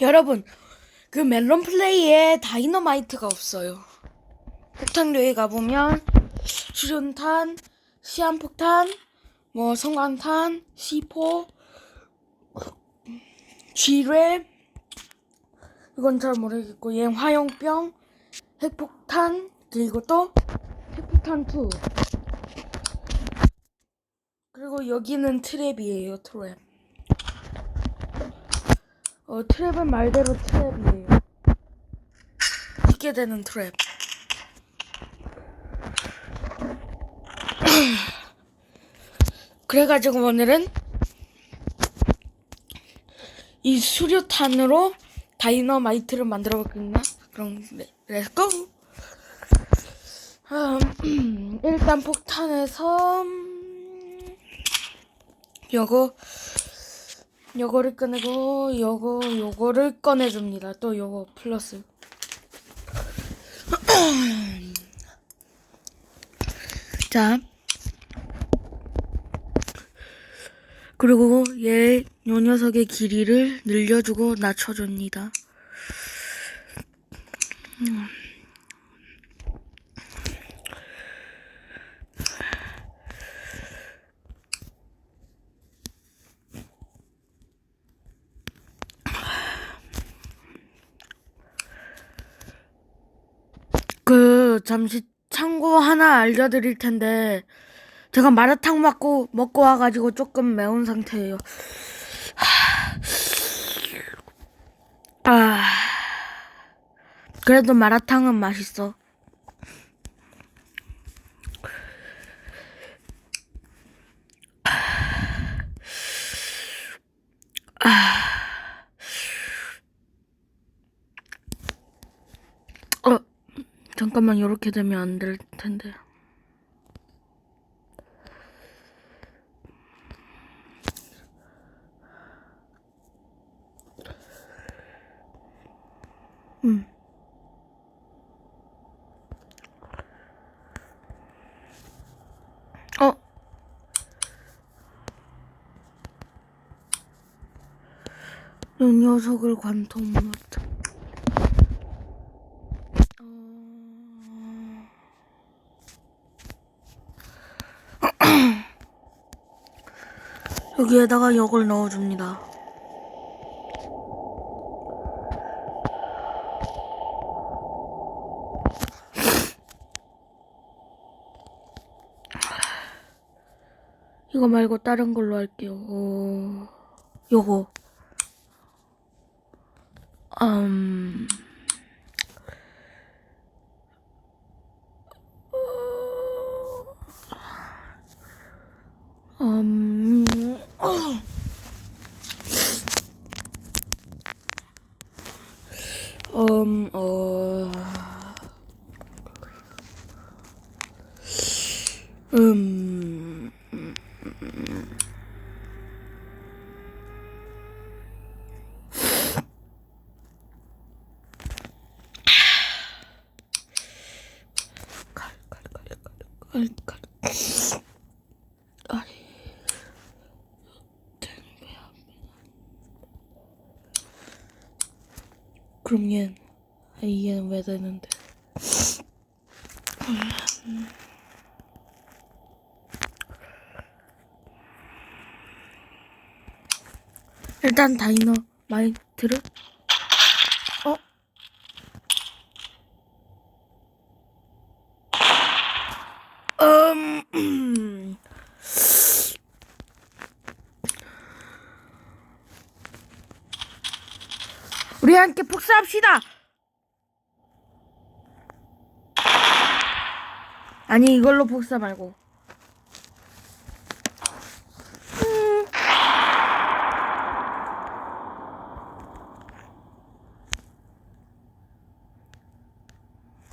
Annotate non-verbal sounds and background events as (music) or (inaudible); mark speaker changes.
Speaker 1: 여러분, 그 멜론 플레이에 다이너마이트가 없어요. 폭탄류에 가보면 수련탄, 시한폭탄, 뭐 성광탄, C4, G랩, 이건 잘 모르겠고 얘 화용병, 핵폭탄, 그리고 또 핵폭탄 2. 그리고 여기는 트랩이에요, 트랩. 어, 트랩은 말대로 트랩이에요. 있게 되는 트랩. (clears throat) 그래가지고 오늘은 이 수류탄으로 다이너마이트를 만들어 볼겠나? 그럼 네, 렛츠고! 음, (clears throat) 일단 폭탄에서 음, 요거 요거를 꺼내고 요거 요거를 꺼내줍니다. 또 요거 플러스 (clears throat) 자 그리고 얘 요 녀석의 길이를 늘려주고 낮춰줍니다. 음. 그 잠시 참고 하나 알려드릴 텐데 제가 마라탕 먹고 먹고 와가지고 조금 매운 상태예요. 아 그래도 마라탕은 맛있어. 어 잠깐만 이렇게 되면 안 될 텐데. 음. 어. 이 녀석을 관통 못. 여기에다가 역을 넣어줍니다. 이거 말고 다른 걸로 할게요. 어... 요거. 음... 음... 음, 어... 음... 칼. 아니. 그럼 얘 는, 아니, 얘는 왜 되는데? 일단 다이너 마이트를 어? 음, (clears throat) 우리 함께 복수합시다. 아니 이걸로 복사 말고